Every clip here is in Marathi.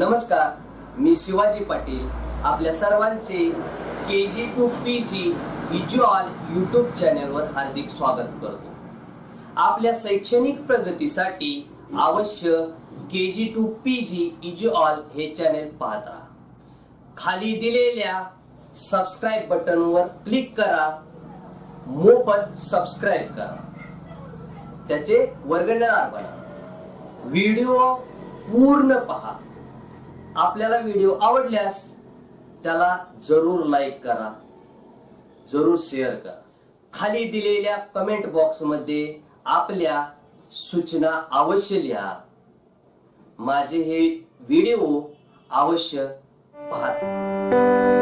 नमस्कार मी शिवाजी पाटील आपल्या सर्वांचे K G two P G visual YouTube चॅनलवर हार्दिक स्वागत करतो. आपल्या शैक्षणिक प्रगतीसाठी अवश्य के जी टू पी जी इज्युअल हे चॅनल पाहत. राहा खाली दिलेल्या सबस्क्राईब बटनवर क्लिक करा. मोफत सबस्क्राईब करा. त्याचे वर्गणार बना. व्हिडिओ पूर्ण पहा. आपल्याला व्हिडिओ आवडल्यास त्याला जरूर लाईक करा. जरूर शेअर करा. खाली दिलेल्या कमेंट बॉक्समध्ये आपल्या सूचना अवश्य लिहा. माझे हे व्हिडिओ अवश्य पाहता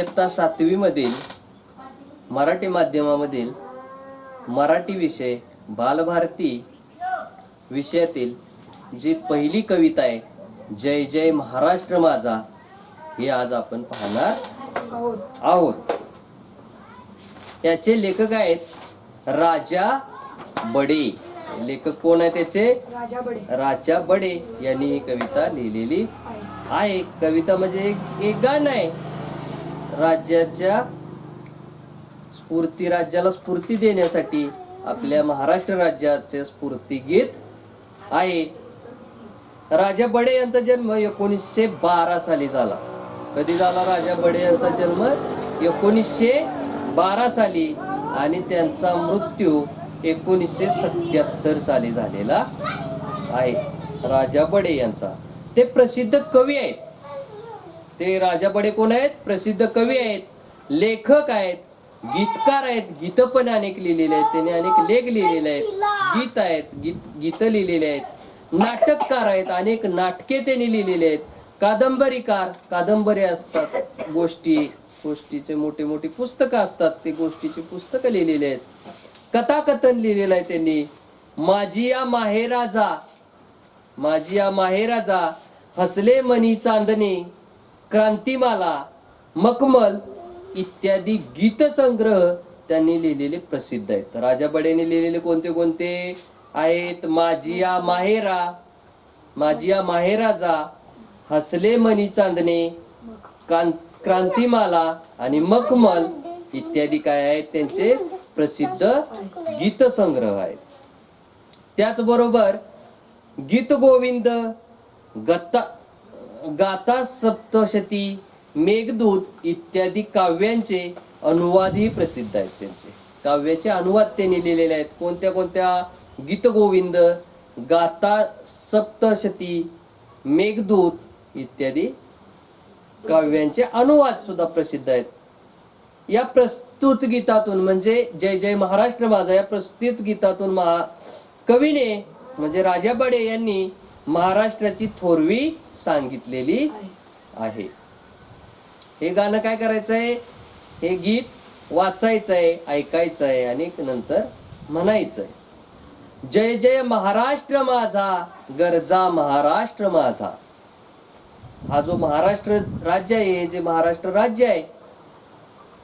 इयत्ता सातवी मधील मराठी माध्यमामधील मराठी विषय बालभारती विषयातील जी पहिली कविता आहे जय जय महाराष्ट्र माझा ही आज आपण पाहणार आहोत. याचे लेखक आहेत राजा बडे. लेखक कोण आहे त्याचे? राजा बडे. राजा बडे यांनी ही कविता लिहिलेली आहे. कविता म्हणजे एक गाणं आहे. राज्याच्या स्फूर्ती राज्याला स्फूर्ती देण्यासाठी आपल्या महाराष्ट्र राज्याचे स्फूर्ती गीत आहे. राजा बडे यांचा जन्म एकोणीसशे बारा साली झाला. कधी झाला? राजा बडे यांचा जन्म एकोणीसशे बारा साली आणि त्यांचा मृत्यू एकोणीसशे सत्याहत्तर साली झालेला आहे. राजा बडे यांचा. ते प्रसिद्ध कवी आहेत. ते राजा बडे कोण आहेत? प्रसिद्ध कवी आहेत लेखक आहेत गीतकार आहेत. गीत पण अनेक लिहिलेले आहेत. त्यांनी अनेक लेख लिहिलेले आहेत. गीत आहेत गीत गीत लिहिलेले आहेत. नाटककार आहेत. अनेक नाटके त्यांनी लिहिलेले आहेत. कादंबरीकार कादंबरी असतात. गोष्टी गोष्टीचे मोठे मोठी पुस्तकं असतात. ते गोष्टीची पुस्तकं लिहिलेली आहेत. कथाकथन लिहिलेलं आहे त्यांनी. माझिया माहेराजा माझिया माहेराजा हसले मनी चांदणे क्रांतिमाला मकमल इत्यादी गीतसंग्रह त्यांनी लिहिलेले प्रसिद्ध आहेत. राजा बडेने लिहिलेले कोणते कोणते? आहेत माझिया माहेरा माझिया माहेराजा हसले मनी चांदणे कां- क्रांतिमाला आणि मकमल इत्यादी काय आहेत? त्यांचे प्रसिद्ध गीतसंग्रह आहेत. त्याचबरोबर गीत गोविंद गत्ता गाथा सप्तशती मेघदूत इत्यादी काव्यांचे अनुवादही प्रसिद्ध आहेत त्यांचे. काव्याचे अनुवाद त्यांनी लिहिलेले आहेत. कोणत्या कोणत्या? गीतगोविंद गाथा सप्तशती मेघदूत इत्यादी काव्यांचे अनुवाद सुद्धा प्रसिद्ध आहेत. या प्रस्तुत गीतातून म्हणजे जय जय महाराष्ट्र माझा या प्रस्तुत गीतातून महा कवीने म्हणजे राजा बडे यांनी महाराष्ट्राची थोरवी सांगितलेली आहे. हे गाणं काय करायचं आहे हे गीत वाचायचं आहे ऐकायचं आहे आणि नंतर म्हणायचं आहे जय जय महाराष्ट्र माझा गरजा महाराष्ट्र माझा. हा जो महाराष्ट्र राज्य आहे हे जे महाराष्ट्र राज्य आहे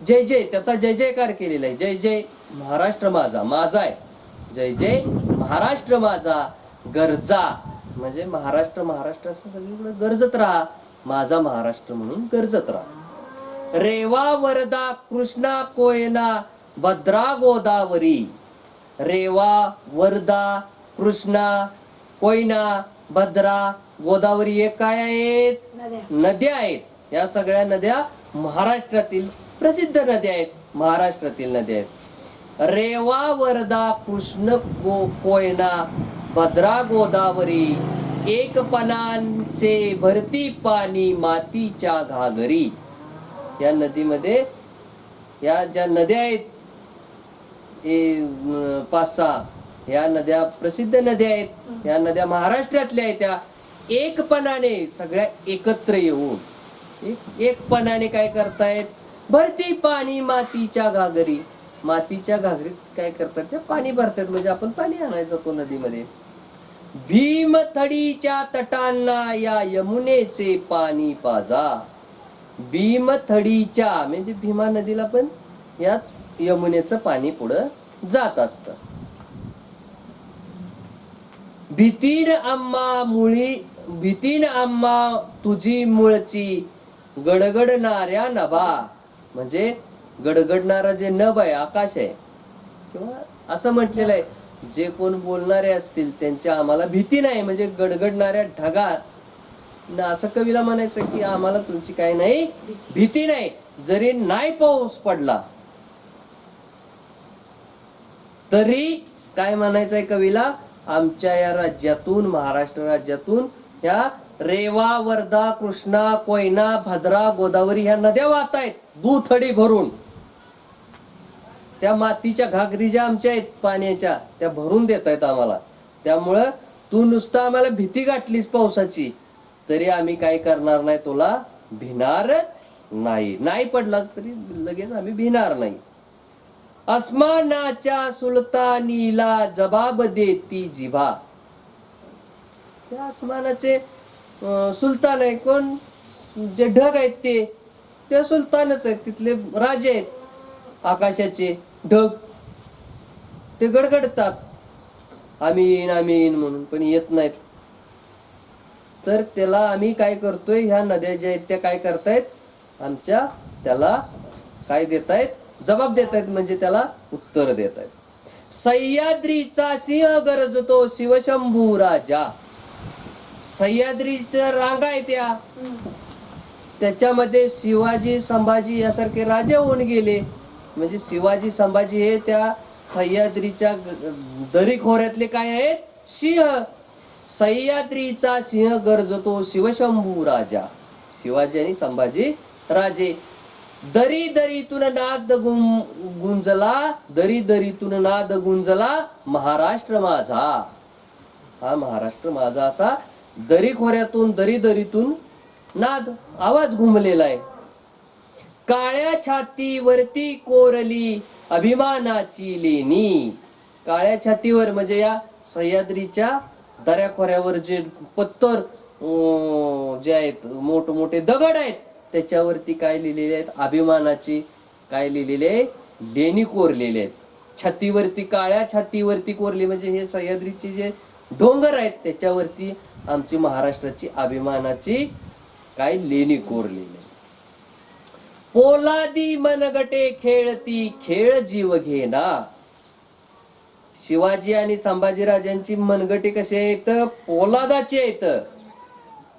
जय जय त्याचा जय जयकार केलेला आहे. जय जय महाराष्ट्र माझा माझा आहे. जय जय महाराष्ट्र माझा गरजा म्हणजे महाराष्ट्र महाराष्ट्र असं सगळीकडे गरजत राहा. माझा महाराष्ट्र म्हणून गरजत राहा. रेवा वरदा कृष्णा कोयना भद्रा गोदावरी. रेवा वर्धा कृष्णा कोयना भद्रा गोदावरी हे काय आहेत? नद्या. आहेत. या सगळ्या नद्या महाराष्ट्रातील प्रसिद्ध नद्या आहेत. महाराष्ट्रातील नद्या आहेत. रेवा वर्धा कृष्ण कोयना भद्रा गोदावरी एकपणांचे भरती पाणी मातीच्या घागरी. या नदीमध्ये या ज्या नद्या आहेत पाच सहा या नद्या प्रसिद्ध नद्या आहेत या नद्या महाराष्ट्रातल्या आहेत त्या एकपणाने सगळ्या एकत्र येऊन एकपणाने काय करतायत? भरती पाणी मातीच्या घागरी. मातीच्या घागरीत काय करतात? त्या पाणी भरतात. म्हणजे आपण पाणी आणायचं जातो नदीमध्ये. भीमथडीच्या तटांना या यमुनेचे पाणी पाजा. भीमथडीच्या म्हणजे भीमा नदीला पण याच यमुनेचं पाणी पुढं जात असत. भीतीन आम्हा मुळी भीतीन आम्हा तुझी मुळची गडगडणाऱ्या नभा. म्हणजे गडगडणारा जे नभ आहे आकाश आहे किंवा असं म्हटलेलं आहे जे कोण बोलणारे असतील त्यांच्या आम्हाला भीती नाही. म्हणजे गडगडणाऱ्या ढगा न असं कवीला म्हणायचं की आम्हाला तुमची काय नाही भीती. नाही. जरी नाही पाऊस पडला तरी काय म्हणायचंय कवीला? आमच्या या राज्यातून महाराष्ट्र राज्यातून ह्या रेवा वर्धा कृष्णा कोयना भद्रा गोदावरी ह्या नद्या वाहत आहेत दुथडी भरून. त्या मातीच्या घागरी ज्या आमच्या आहेत पाण्याच्या. त्या भरून देत आहेत आम्हाला. त्यामुळं तू नुसतं आम्हाला भीती गाठलीस पावसाची. तरी आम्ही काय करणार नाही तुला भिणार नाही. नाही पडला तरी लगेच आम्ही भिणार नाही. अस्मानाच्या सुलतानीला जबाब देती जिभा त्या अस्मानाचे सुलतान आहे. कोण? जे ढग आहेत ते. ते सुलतानच आहेत. तिथले राजे आहेत. आकाशाचे ढग. ते गडगडतात. आम्ही येईन आम्ही येईन म्हणून पण येत नाहीत. तर त्याला आम्ही काय करतोय? ह्या नद्या ज्या आहेत त्या काय करतायत? आमच्या त्याला काय देतायत? जबाब देतायत म्हणजे त्याला उत्तर देत आहेत सह्याद्रीचा सिंह गरजतो शिवशंभू राजा. सह्याद्रीच्या रांगा आहे त्या. त्याच्यामध्ये शिवाजी संभाजी यासारखे राजे होऊन गेले. म्हणजे शिवाजी संभाजी हे त्या सह्याद्रीच्या दरी खोऱ्यातले काय आहेत? सिंह. सह्याद्रीचा सिंह गरजतो शिवशंभू राजा. शिवाजी आणि संभाजी राजे. दरी दरीतून नाद गुं गुंजला दरी दरीतून नाद गुंजला महाराष्ट्र माझा. हा महाराष्ट्र माझा असा दरी खोऱ्यातून दरी दरीतून नाद आवाज घुमलेला आहे. काळ्या छातीवरती कोरली अभिमानाची लेणी. काळ्या छातीवर म्हणजे या सह्याद्रीच्या दऱ्याखोऱ्यावर जे पत्तर जे आहेत मोठमोठे दगड आहेत त्याच्यावरती काय लिहिलेले आहेत? अभिमानाची काय लिहिलेले आहे? लेणी कोरलेले आहेत. छातीवरती काळ्या छातीवरती कोरली म्हणजे हे सह्याद्रीचे जे डोंगर आहेत त्याच्यावरती आमची महाराष्ट्राची अभिमानाची काय लेणी कोरलेली पोलादी मनगटे खेळती खेळ जीव घेना. शिवाजी आणि संभाजीराजांची मनगटे कसे आहेत? पोलादाचे आहेत.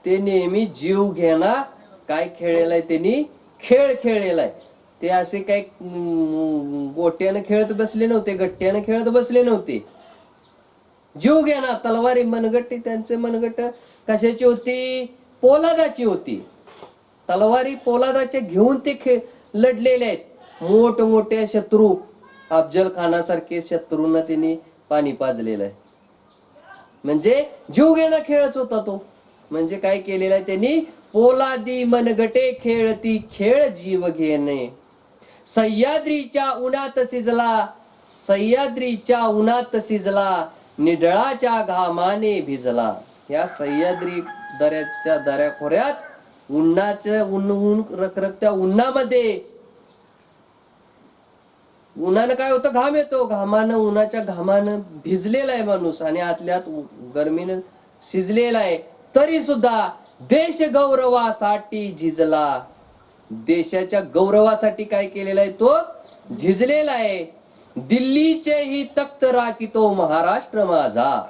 ते नेहमी जीव घेणा काय खेळलेलाय त्यांनी? खेळ खेळलेला आहे ते असे काय गोट्यानं खेळत बसले नव्हते गट्ट्यानं खेळत बसले नव्हते. जीव घेणा तलवारी मनगट्टी त्यांचे मनगट कशाची होती? पोलादाची होती. तलवारी पोलादाचे घेऊन ते खे लढलेले आहेत. मोठमोठ्या शत्रू अफजल खानासारखे शत्रूंना त्यांनी पाणी पाजलेलं आहे. म्हणजे जीव घेणं खेळच होता तो. म्हणजे काय केलेलं आहे त्यांनी? पोलादी मनगटे खेळती खेळ जीव घेणे. सह्याद्रीच्या उन्हात शिजला सह्याद्रीच्या उन्हात शिजला निडळाच्या घामाने भिजला. या सह्याद्री दऱ्याच्या दऱ्या खोऱ्यात उन्हाचं उन्न ऊन रखरखत्या उन्हामध्ये. उन्हानं काय होतं? घाम येतो. घामानं उन्हाच्या घामानं भिजलेला आहे माणूस आणि आतल्यात गरमीनं शिजलेला आहे तरी सुद्धा देश गौरवासाठी झिजला. देशाच्या गौरवासाठी काय केलेला आहे तो? झिजलेला आहे. दिल्लीचे ही तख्त राखितो महाराष्ट्र माझा.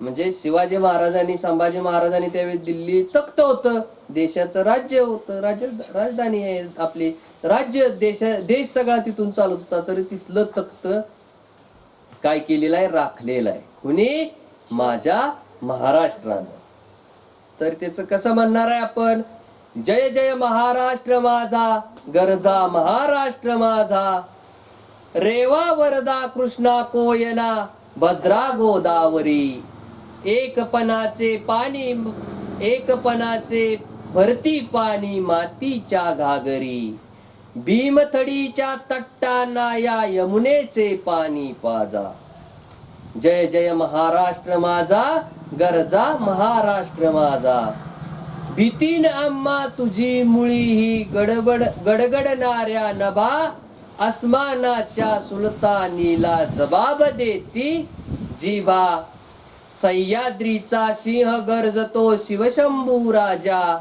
म्हणजे शिवाजी महाराजांनी संभाजी महाराजांनी त्यावेळी दिल्ली तख्त होतं देशाचं राज्य होतं राज्य राजधानी आहे आपली. राज्य देश देश सगळा तिथून चालत होता तरी तिथलं तख्त काय केलेलं आहे? राखलेलं आहे. कुणी? माझ्या महाराष्ट्रानं. तर त्याच कसं म्हणणार आहे आपण? जय जय महाराष्ट्र माझा गरजा महाराष्ट्र माझा. रेवा वरदा कृष्णा कोयना भद्रा गोदावरी. एकपणाचे पाणी एकपणाचे भरती पाणी मातीच्या घागरी. भीमथडीच्या तट्टांना या यमुनेचे पाणी पाजा. जय जय महाराष्ट्र माझा गरजा महाराष्ट्र माझा. भीतीन आम्हा तुझी मुळी ही गडबड गडगडणाऱ्या नभा अस्मानाच्या सुलतानीला जबाब देती जीवा. सह्याद्रीचा सिंह गरजतो शिवशंभू राजा.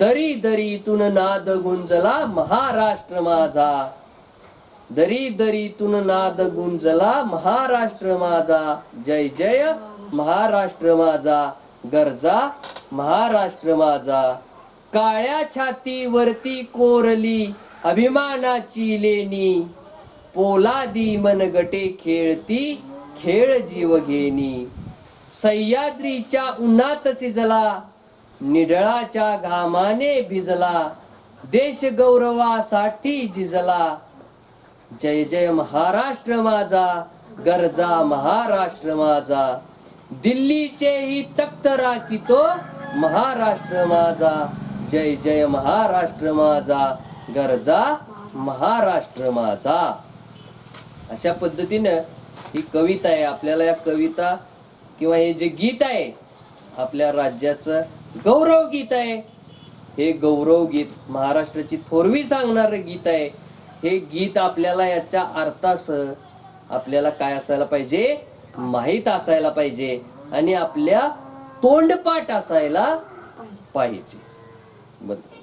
दरी दरीतून नाद गुंजला महाराष्ट्र माझा. दरी दरीतून नाद गुंजला महाराष्ट्र माझा. जय जय महाराष्ट्र माझा. गरजा महाराष्ट्र माझा. काळ्या छातीवरती कोरली अभिमानाची लेणी. पोलादी मनगटे खेळती खेळ जीव घेणी. सह्याद्रीच्या उन्हात शिजला निडळाच्या घामाने भिजला देश गौरवासाठी झिजला जय जय महाराष्ट्र माझा गरजा महाराष्ट्र माझा. दिल्लीचे ही तख्त राखितो महाराष्ट्र माझा. जय जय महाराष्ट्र माझा गरजा महाराष्ट्र माझा. अशा पद्धतीनं ही कविता आहे. आपल्याला या कविता किंवा हे जे गीत आहे आपल्या राज्याचं गौरव गीत आहे हे गौरव गीत महाराष्ट्राची थोरवी सांगणारं गीत आहे हे गीत आपल्याला याच्या अर्थासह आपल्याला काय असायला पाहिजे? माहीत असायला पाहिजे आणि आपल्या तोंडपाठ असायला पाहिजे. बरं.